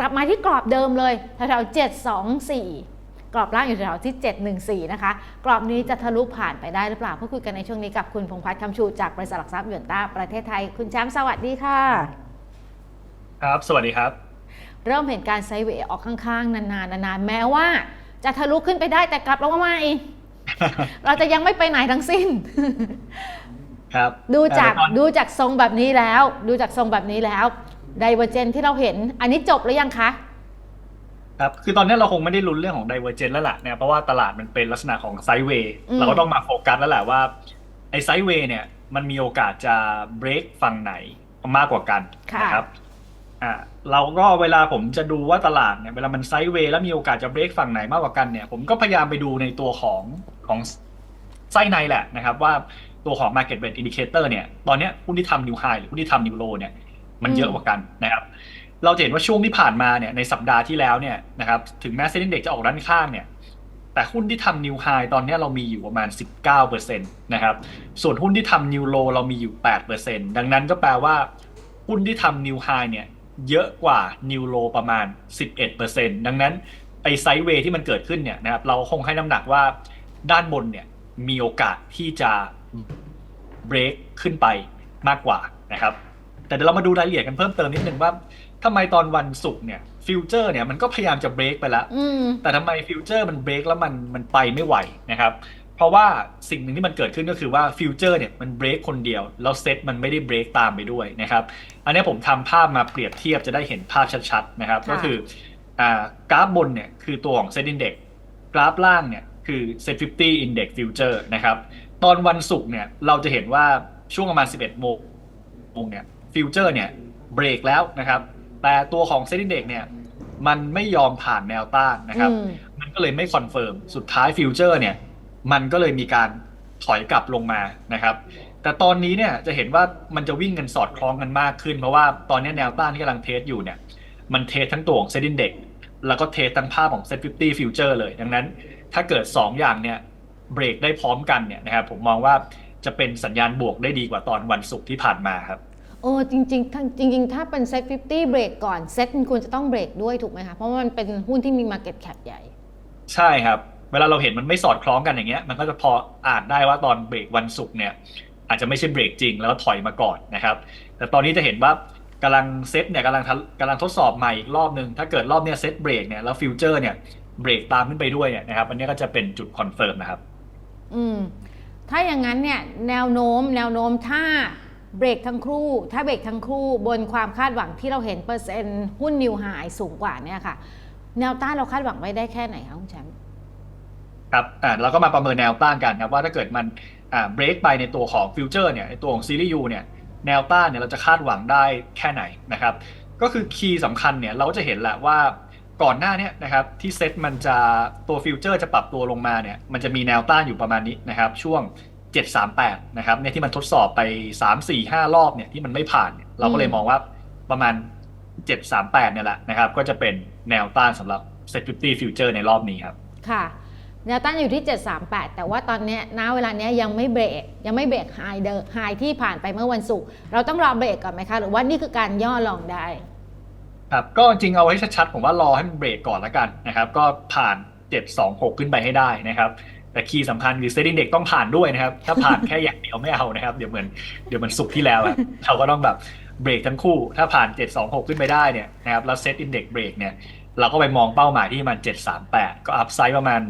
กลับมาที่กรอบเดิมเลยแถวๆเจ็ดสองสี่กรอบล่างอยู่แถวๆที่เจ็ดหนึ่งสี่นะคะ กรอบนี้จะทะลุผ่านไปได้หรือเปล่าพูดคุยกันในช่วงนี้กับคุณพงษ์พัฒน์คำชูจากบริษัทหลักทรัพย์หยวนต้าประเทศไทย คุณแชมป์สวัสดีค่ะ ครับ สวัสดีครับ เริ่มเห็นการไซด์เวย์ออกข้างๆ นานๆนานๆแม้ว่า จะทะลุขึ้นไปได้แต่กลับลงมาใหม่เราจะยังไม่ไปไหนทั้งสิ้นครับดูจากเอ่อตอนดูจากทรงแบบนี้แล้ว ดูจากทรงแบบนี้แล้ว ไดเวอร์เจนที่เราเห็น อันนี้จบหรือยังคะ ครับ คือตอนนี้เราคงไม่ได้ลุ้นเรื่องของ Divergent แล้วล่ะเนี่ยเพราะว่าตลาดมันเป็นลักษณะของไซด์เวย์อืมเราก็ต้องมาโฟกัสแล้วแหละว่าไอ้ไซด์เวย์เนี่ยมันมีโอกาสจะ break ฝั่งไหนมากกว่ากันค่ะนะครับอ่าเราก็เวลาผมจะดูว่าตลาดเนี่ยเวลามันไซด์เวย์แล้วมีโอกาสจะ break ฝั่งไหนมากกว่ากันเนี่ยผมก็พยายามไปดูในตัวของของไส้ในแหละนะครับว่าตัวของ market rate indicator เนี่ยตอนเนี้ยหุ้นที่ทำ new high หรือหุ้นที่ทำ new low เนี่ย มันเยอะกว่ากันนะครับ เราจะเห็นว่าช่วงที่ผ่านมาเนี่ยในสัปดาห์ที่แล้วเนี่ยนะครับถึงแม้เซ็นดี x จะออกด้านข้างเนี่ยแต่หุ้นที่ทำนิวไฮตอนนี้เรามีอยู่ประมาณ 19%นะครับ ส่วนหุ้นที่ทำนิวโลเรามีอยู่ 8%ดังนั้นก็แปลว่า หุ้นที่ทำนิวไฮเนี่ยเยอะกว่านิวโลประมาณ 11%ดังนั้นไอไซด์เวย์ที่มันเกิดขึ้นเนี่ยนะครับเราคงให้น้ำหนักว่าด้านบนเนี่ยมีโอกาสที่จะเบรกขึ้นไปมากกว่านะครับ แต่เดี๋ยวเรามาดูรายละเอียดกันเพิ่มเติมนิดนึงว่าทำไมตอนวันศุกร์เนี่ยฟิวเจอร์เนี่ยมันก็พยายามจะเบรกไปแล้วอืมแต่ทำไมฟิวเจอร์มันเบรกแล้วมันมันไปไม่ไหวนะครับเพราะว่าสิ่งหนึ่งที่มันเกิดขึ้นก็คือว่าฟิวเจอร์เนี่ยมันเบรกคนเดียวแล้วเซ็ตมันไม่ได้เบรกตามไปด้วยนะครับอันนี้ผมทำภาพมาเปรียบเทียบจะได้เห็นภาพชัดๆนะครับค่ะก็คืออ่ากราฟบนเนี่ยคือตัวของเซ็ตอินเด็กกราฟล่างเนี่ยคือเซ็ต50 Index Future นะครับตอนวันศุกร์เนี่ยเราจะเห็นว่าช่วงประมาณ 11โมงโมงเนี่ย ฟิวเจอร์เนี่ยเบรกแล้วนะครับ แต่ตัวของเซ็ตอินเด็กเนี่ยมันไม่ยอมผ่านแนวต้านนะครับอืมมันก็เลยไม่คอนเฟิร์ม สุดท้ายฟิวเจอร์เนี่ย มันก็เลยมีการถอยกลับลงมานะครับ แต่ตอนนี้เนี่ยจะเห็นว่ามันจะวิ่งกันสอดคล้องกันมากขึ้น เพราะว่าตอนนี้แนวต้านที่กำลังเทสอยู่เนี่ย มันเทสทั้งตัวของเซ็นดินเด็กแล้วก็เทสทั้งภาพของเซ็ต50ฟิวเจอร์เลย ดังนั้น ถ้าเกิด 2 อย่างเนี่ยเบรกได้พร้อมกันเนี่ยนะครับผมมองว่าจะเป็นสัญญาณบวกได้ดีกว่าตอนวันศุกร์ที่ผ่านมาครับ โอ้จริงๆทั้งจริง ๆ ถ้าเป็นเซ็ต50เบรกก่อนเซ็ตมันควรจะต้องเบรกด้วยถูกไหมคะ เพราะว่ามันเป็นหุ้นที่มี Market Cap ใหญ่ ใช่ครับ เวลาเราเห็นมันไม่สอดคล้องกันอย่างเงี้ย มันก็จะพออ่านได้ว่าตอนเบรกวันศุกร์เนี่ย อาจจะไม่ใช่เบรกจริงแล้วถอยมาก่อนนะครับ แต่ตอนนี้จะเห็นว่ากำลังเซตเนี่ยกำลังทะกำลังทดสอบใหม่อีกรอบหนึ่งถ้าเกิดรอบเนี้ยเซตเบรกเนี่ยแล้วฟิวเจอร์เนี่ยเบรกตามขึ้นไปด้วยเนี่ยนะครับ อันนี้ก็จะเป็นจุดคอนเฟิร์มนะครับ อืม ถ้าอย่างนั้นเนี่ยแนวโน้มแนวโน้มถ้า เบรกทั้งคู่ ถ้าเบรกทั้งคู่บนความคาดหวังที่เราเห็นเปอร์เซ็นต์หุ้นนิวไฮสูงกว่าเนี่ยค่ะ แนวต้านเราคาดหวังไว้ได้แค่ไหนคะคุณแชมป์ครับอ่าเราก็มาประเมินแนวต้านกันครับว่าถ้าเกิดมันอ่าเบรกไปในตัวของฟิวเจอร์เนี่ยในตัวของซีรีส์ยูเนี่ยแนวต้านเนี่ยเราจะคาดหวังได้แค่ไหนนะครับ ก็คือคีย์สำคัญเนี่ยเราจะเห็นแหละว่าก่อนหน้านี้นะครับที่เซ็ตมันจะตัวฟิวเจอร์จะปรับตัวลงมาเนี่ยมันจะมีแนวต้านอยู่ประมาณนี้นะครับช่วง 738 นะครับเนี่ยที่มันทดสอบไป 3 4 5 รอบเนี่ยที่มันไม่ผ่านเนี่ยเราก็เลยมองว่าประมาณ 738 เนี่ยแหละนะครับ ก็จะเป็นแนวต้านสำหรับ Set 50 Future ในรอบนี้ครับ ค่ะ แนวต้านอยู่ที่ 738 แต่ว่าตอนเนี้ยณเวลาเนี้ยยังไม่เบรกยังไม่เบรกไฮเดอร์ไฮที่ผ่านไปเมื่อวันศุกร์เราต้องรอเบรกก่อนไหมคะ หรือว่านี่คือการย่อลองได้ครับก็จริงเอาไว้ชัดๆผมว่ารอให้มันเบรกก่อนแล้วกันนะครับ ก็ผ่าน 726 ขึ้นไปให้ได้นะครับ แต่คีย์สำคัญคือเซตอินเด็กต้องผ่านด้วยนะครับ ถ้าผ่านแค่อย่างเดียวไม่เอานะครับ เดี๋ยวเหมือนเดี๋ยวมันสุกที่แล้วอะเราก็ต้องแบบเบรกทั้งคู่ ถ้าผ่าน 726 ขึ้นไปได้เนี่ยนะครับแล้วเซตอินเด็กเบรกเนี่ยเราก็ไปมองเป้าหมายที่มัน 738 ก็อัพไซด์ประมาณ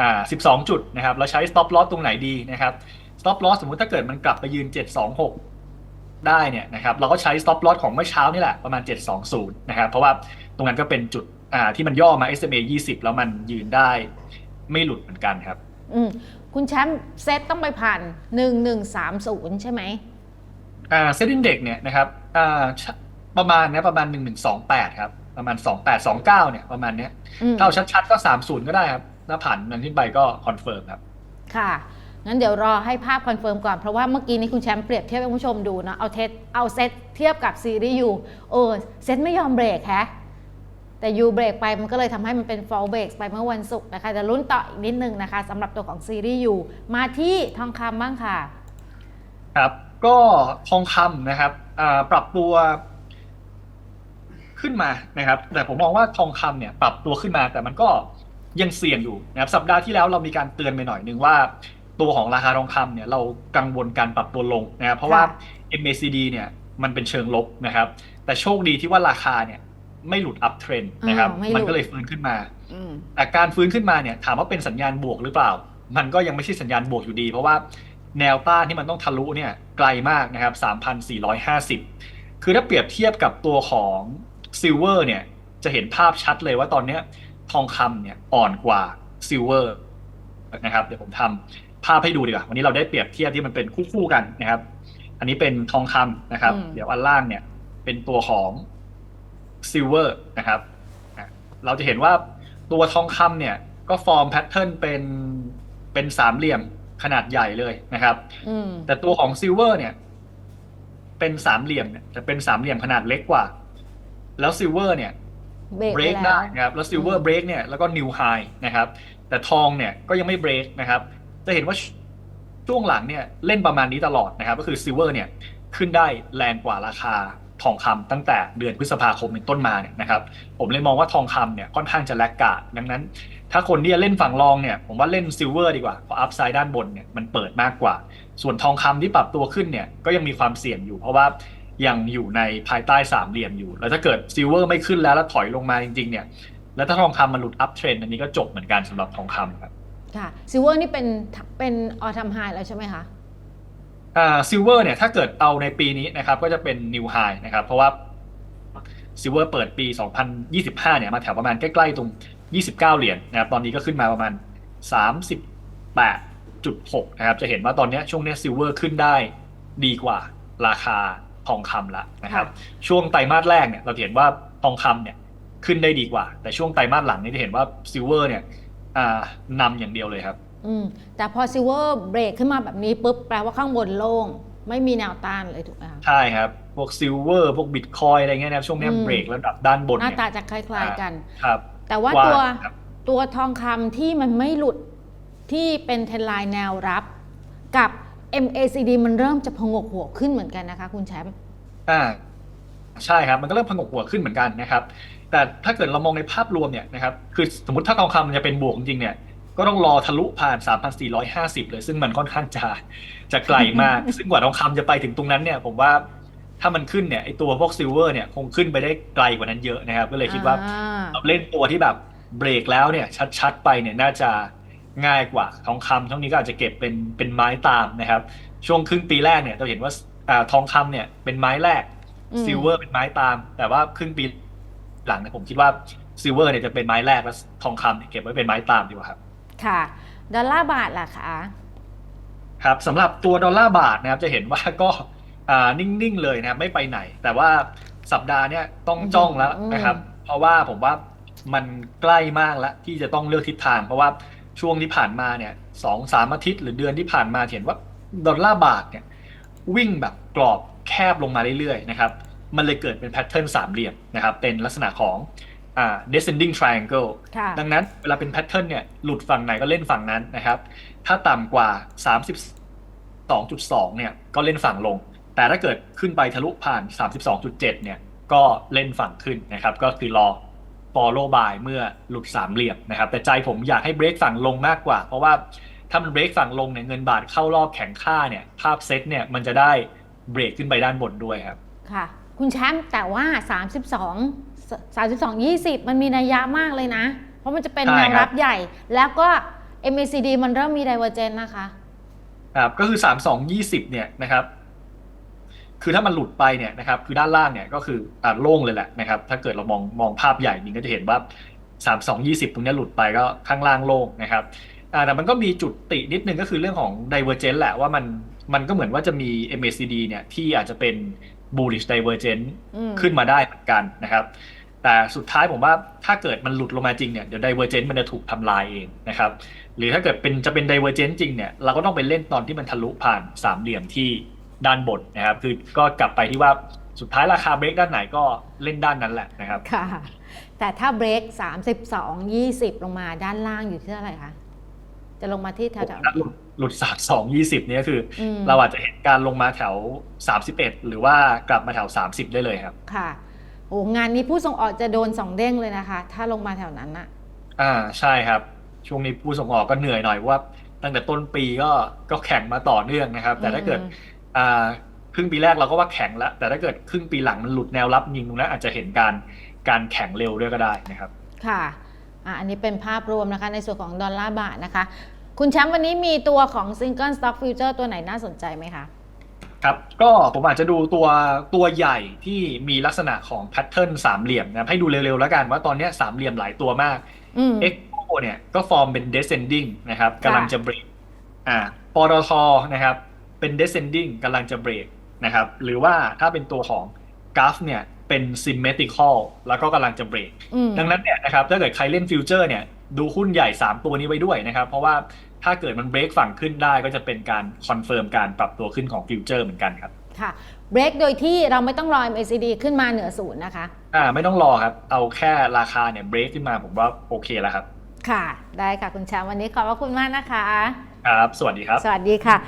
อ่า12 จุดนะครับแล้วใช้ stop loss ตรงไหนดีนะครับ stop loss สมมุติถ้าเกิดมันกลับไปยืน 726 ได้เนี่ยนะครับเราก็ใช้ stop loss ของเมื่อเช้านี่แหละประมาณ 720 นะครับเพราะว่าตรงนั้นก็เป็นจุดอ่าที่มันย่อมา SMA 20 แล้วมันยืนได้ไม่หลุดเหมือนกันครับ อืมคุณแชมป์เซตต้องไปผ่าน1130ใช่ไหมอ่าเซ็นดินเด็กเนี่ยนะครับอ่าชประมาณนะประมาณ1128ครับ ประมาณ2829เนี่ยประมาณเนี้ยอืมถ้าเอาชัดๆก็30ก็ได้ครับถ้าผ่านนั้นขึ้นไปก็คอนเฟิร์มครับ ค่ะงั้นเดี๋ยวรอให้ภาพคอนเฟิร์มก่อน เพราะว่าเมื่อกี้นี้คุณแชมป์เปรียบเทียบให้คุณผู้ชมดูนะเอาเทสเอาเซตเทียบกับซีรีส์ยูเออเซตไม่ยอมเบรกแฮะ แต่ยูเบรกไปมันก็เลยทำให้มันเป็น fall break ไปเมื่อวันศุกร์นะคะจะลุ้นต่ออีกนิดนึงนะคะสำหรับตัวของซีรีส์ยูมาที่ทองคำบ้างค่ะ ครับ ก็ทองคำนะครับอ่าปรับตัวคขึ้นมานะครับ แต่ผมมองว่าทองคำเนี่ย ปรับตัวขึ้นมาแต่มันก็ยังเสี่ยงอยู่นะครับสัปดาห์ที่แล้วเรามีการเตือนไปหน่อยนึงว่าตัวของราคาทองคำเนี่ยเรากังวลการปรับตัวลงนะครับเพราะว่า MACD เนี่ยมันเป็นเชิงลบนะครับ แต่โชคดีที่ว่าราคาเนี่ย ไม่หลุดอัพเทรนนะครับอ่าไม่หลุดมันก็เลยฟื้นขึ้นมาอืมแต่การฟื้นขึ้นมาเนี่ยถามว่าเป็นสัญญาณบวกหรือเปล่า มันก็ยังไม่ใช่สัญญาณบวกอยู่ดี เพราะว่าแนวต้านที่มันต้องทะลุเนี่ยไกลมากนะครับ 3,450 คือถ้าเปรียบเทียบกับตัวของซิลเวอร์เนี่ยจะเห็นภาพชัดเลยว่าตอนเนี้ยทองคำเนี่ยอ่อนกว่าซิลเวอร์นะครับเดี๋ยวผมทำภาพให้ดูดีกว่า วันนี้เราได้เปรียบเทียบที่มันเป็นคู่ๆกันนะครับ อันนี้เป็นทองคำนะครับอืมเดี๋ยวอันล่างเนี่ยเป็นตัวของ ซิลเวอร์นะครับอะเราจะเห็นว่าตัวทองคำเนี่ย ก็ฟอร์มแพทเทิร์นเป็นเป็นสามเหลี่ยมขนาดใหญ่เลยนะครับอืมแต่ตัวของซิลเวอร์เนี่ย เป็นสามเหลี่ยมเนี่ยจะเป็นสามเหลี่ยมขนาดเล็กกว่า แล้วซิลเวอร์เนี่ยเบรกเบรไปกแล้ได้วนะครับ แล้วซิลเวออืร์มเบรกเนี่ยแล้วก็นิวไฮนะครับ แต่ทองเนี่ยก็ยังไม่เบรกนะครับ จะเห็นว่าช่วงหลังเนี่ยเล่นประมาณนี้ตลอดนะครับ ก็คือซิลเวอร์เนี่ยขึ้นได้แรงกว่าราคา ทองคำตั้งแต่เดือนพฤษภาคมเป็นต้นมาเนี่ยนะครับ ผมเลยมองว่าทองคำเนี่ยค่อนข้างจะแลกกาดดังนั้น ถ้าคนที่จะเล่นฝั่งรองเนี่ยผมว่าเล่นซิลเวอร์ดีกว่าเพราะอัพไซด์ด้านบนเนี่ยมันเปิดมากกว่า ส่วนทองคำที่ปรับตัวขึ้นเนี่ยก็ยังมีความเสี่ยงอยู่ เพราะว่ายังอยู่ในภายใต้สามเหลี่ยมอยู่ แล้วถ้าเกิดซิลเวอร์ไม่ขึ้นแล้วแล้วถอยลงมาจริงๆเนี่ยแล้วถ้าทองคำมันหลุดอัพเทรนด์อันนี้ก็จบเหมือนกันสำหรับทองคำครับค่ะซิลเวอร์นี่เป็นเป็นออท m มไฮแล้วใช่ไหมคะ ซิลเวอร์เนี่ยถ้าเกิดเอาในปีนี้นะครับก็จะเป็นนิวไฮนะครับเพราะว่าซิลเวอร์เปิดปี 2025 เนี่ยมาแถวประมาณใกล้ๆตรง 29 เหรียญนะครับตอนนี้ก็ขึ้นมาประมาณ 38.6 นะครับจะเห็นว่าตอนนี้ช่วงเนี้ซิลเวอร์ขึ้นได้ดีกว่าราคาทองคำละนะครับช่วงไตรมาสแรกเนี่ยเราเห็นว่าทองคำเนี่ยขึ้นได้ดีกว่า แต่ช่วงไตรมาสหลังนี่จะเห็นว่าซิลเวอร์เนี่ยนำอย่างเดียวเลยครับ อืมแต่พอซิลเวอร์เบรกขึ้นมาแบบนี้ปุ๊บแปลว่าข้างบนโล่งไม่มีแนวต้านเลยถูกไหมคะใช่ครับ พวกซิลเวอร์พวกบิตคอยอะไรเงี้ยนะครับช่วงเนี้ยอืมเบรกระดับด้านบนหน้าเนี่ยตาจะคล้ายๆกันครับ แต่ว่ากว้างตัวครับตัวทองคำที่มันไม่หลุดที่เป็นเทรนไลน์แนวรับกับ MACD มันเริ่มจะพงกหัวขึ้นเหมือนกันนะคะคุณแชมป์อ่าใช่ครับ มันก็เริ่มผงกหัวขึ้นเหมือนกันนะครับ แต่ถ้าเกิดเรามองในภาพรวมเนี่ยนะครับคือสมมติถ้าทองคำมันจะเป็นบวกจริงๆเนี่ย ก็ต้องรอทะลุผ่าน 3,450 เลย ซึ่งมันค่อนข้างจะจะไกลมาก ซึ่งกว่าทองคำจะไปถึงตรงนั้นเนี่ย ผมว่าถ้ามันขึ้นเนี่ยไอตัวพวกซิลเวอร์เนี่ยคงขึ้นไปได้ไกลกว่านั้นเยอะนะครับ ก็เลยคิดว่าอ่าเราเล่นตัวที่แบบเบรกแล้วเนี่ยชัดๆไปเนี่ยน่าจะง่ายกว่าทองคำช่วงนี้ก็อาจจะเก็บเป็นเป็นไม้ตามนะครับ ช่วงครึ่งปีแรกเนี่ยเราเห็นว่าอ่าทองคำเนี่ยเป็นไม้แรกอืมซิลเวอร์เป็นไม้ตาม แต่ว่าครึ่งปีหลังเนี่ยผมคิดว่าซิลเวอร์เนี่ยจะเป็นไม้แรกแล้วทองคำเนี่ยเก็บไว้เป็นไม้ตามดีกว่าครับ ค่ะ ดอลลาร์บาทล่ะคะครับสำหรับตัวดอลลาร์บาทนะครับจะเห็นว่าก็อ่านิ่ง ๆ เลยนะครับไม่ไปไหน แต่ว่าสัปดาห์เนี้ยต้องจ้องแล้วนะครับ เพราะว่าผมว่ามันใกล้มากแล้วที่จะต้องเลือกทิศทาง เพราะว่าช่วงที่ผ่านมาเนี่ยสองสามอาทิตย์หรือเดือนที่ผ่านมาเห็นว่าดอลลาร์บาทเนี่ยวิ่งแบบกรอบแคบลงมาเรื่อยๆนะครับมันเลยเกิดเป็นแพทเทิร์นสามเหลี่ยมนะครับเป็นลักษณะของ อ่า descending triangle ค่ะดังนั้นเวลาเป็นแพทเทิร์นเนี่ยหลุดฝั่งไหนก็เล่นฝั่งนั้นนะครับ ถ้าต่ำกว่า 32.2 เนี่ยก็เล่นฝั่งลง แต่ถ้าเกิดขึ้นไปทะลุผ่าน 32.7 เนี่ยก็เล่นฝั่งขึ้นนะครับ ก็คือรอ follow by เมื่อหลุดสามเหลี่ยมนะครับ แต่ใจผมอยากให้เบรกฝั่งลงมากกว่า เพราะว่าถ้ามันเบรกฝั่งลงเนี่ยเงินบาทเข้ารอบแข็งค่าเนี่ยภาพเซตเนี่ยมันจะได้เบรกขึ้นไปด้านบนด้วยครับ ค่ะ คุณแชมป์แต่ว่า 32 32 20 มันมีนัยยะมากเลยนะ เพราะมันจะเป็นใช่แนวครัรับบใหญ่ แล้วก็ MACD มันเริ่มมี divergence นะคะครับก็คือสามสองยี่สิบเนี่ยนะครับ คือถ้ามันหลุดไปเนี่ยนะครับ คือด้านล่างเนี่ยก็คืออ่าโล่งเลยแหละนะครับ ถ้าเกิดเรามองมองภาพใหญ่จริงก็จะเห็นว่าสามสองยี่สิบตรงเนี้ยหลุดไปก็ข้างล่างโล่งนะครับอ่าแต่มันก็มีจุดตินิดนึงก็คือเรื่องของ divergence แหละว่ามันมันก็เหมือนว่าจะมี MACD เนี่ยที่อาจจะเป็น bullish divergence อืมขึ้นมาได้เหมือนกันนะครับ แต่สุดท้ายผมว่าถ้าเกิดมันหลุดลงมาจริงเนี่ยเดี๋ยว divergence มันจะถูกทำลายเองนะครับหรือถ้าเกิดเป็นจะเป็น divergence จริงเนี่ยเราก็ต้องไปเล่นตอนที่มันทะลุผ่านสามเหลี่ยมที่ด้านบนนะครับคือก็กลับไปที่ว่าสุดท้ายราคาเบรกด้านไหนก็เล่นด้านนั้นแหละนะครับค่ะแต่ถ้าเบรก32 20 ลงมาด้านล่างอยู่ที่เท่าไหร่คะจะลงมาที่แถวๆไหนหลุดหลุดสามสองยี่สิบเนี่ยคืออมเราอาจจะเห็นการลงมาแถวสามสิบเอ็ดหรือว่ากลับมาแถวสามสิบได้เลยครับ ค่ะโห อ้งานนี้ผู้ส่งออกจะโดนสองเด้งเลยนะคะ ถ้าลงมาแถวนั้นน่ะอ่าใช่ครับ ช่วงนี้ผู้ส่งออกก็เหนื่อยหน่อยเพราะว่า ตั้งแต่ต้นปีก็ก็แข่งมาต่อเนื่องนะครับ แต่ถ้าเกิดอืมอ่าครึ่งปีแรกเราก็ว่าแข็งแล้ว แต่ถ้าเกิดครึ่งปีหลังมันหลุดแนวรับยิงตรงนั้นอาจจะเห็นการการแข่งเร็วด้วยก็ได้นะครับค่ะอะอันนี้เป็นภาพรวมนะคะในส่วนของดอลลาร์บาทนะคะ คุณแชมป์วันนี้มีตัวของ Single Stock Future ตัวไหนน่าสนใจไหมคะ ครับก็ผมอาจจะดูตัวตัวใหญ่ที่มีลักษณะของแพทเทิร์นสามเหลี่ยมนะครับให้ดูเร็วๆแล้วกันว่าตอนเนี้ยสามเหลี่ยมหลายตัวมากอืม Expo เนี่ยก็ฟอร์มเป็น descending นะครับค่ะกำลังจะเบรกอ่าปตทนะครับเป็น descending กำลังจะเบรกนะครับหรือว่าถ้าเป็นตัวของ g a f เนี่ยเป็น symmetrical แล้วก็กำลังจะเบรกอืมดังนั้นเนี่ยนะครับถ้าเกิดใครเล่นฟิวเจอร์เนี่ยดูหุ้นใหญ่ 3 ตัวนี้ไว้ด้วยนะครับ เพราะว่า ถ้าเกิดมันเบรกฝั่งขึ้นได้ก็จะเป็นการคอนเฟิร์มการปรับตัวขึ้นของฟิวเจอร์เหมือนกันครับ ค่ะเบรกโดยที่เราไม่ต้องรอ MACD ขึ้นมาเหนือศูนย์นะคะ อ่าไม่ต้องรอครับ เอาแค่ราคาเนี่ยเบรกขึ้นมาผมว่าโอเคแล้วครับ ค่ะ ได้ค่ะคุณแชมป์วันนี้ขอบพระคุณมากนะคะ ครับ สวัสดีครับ สวัสดีค่ะ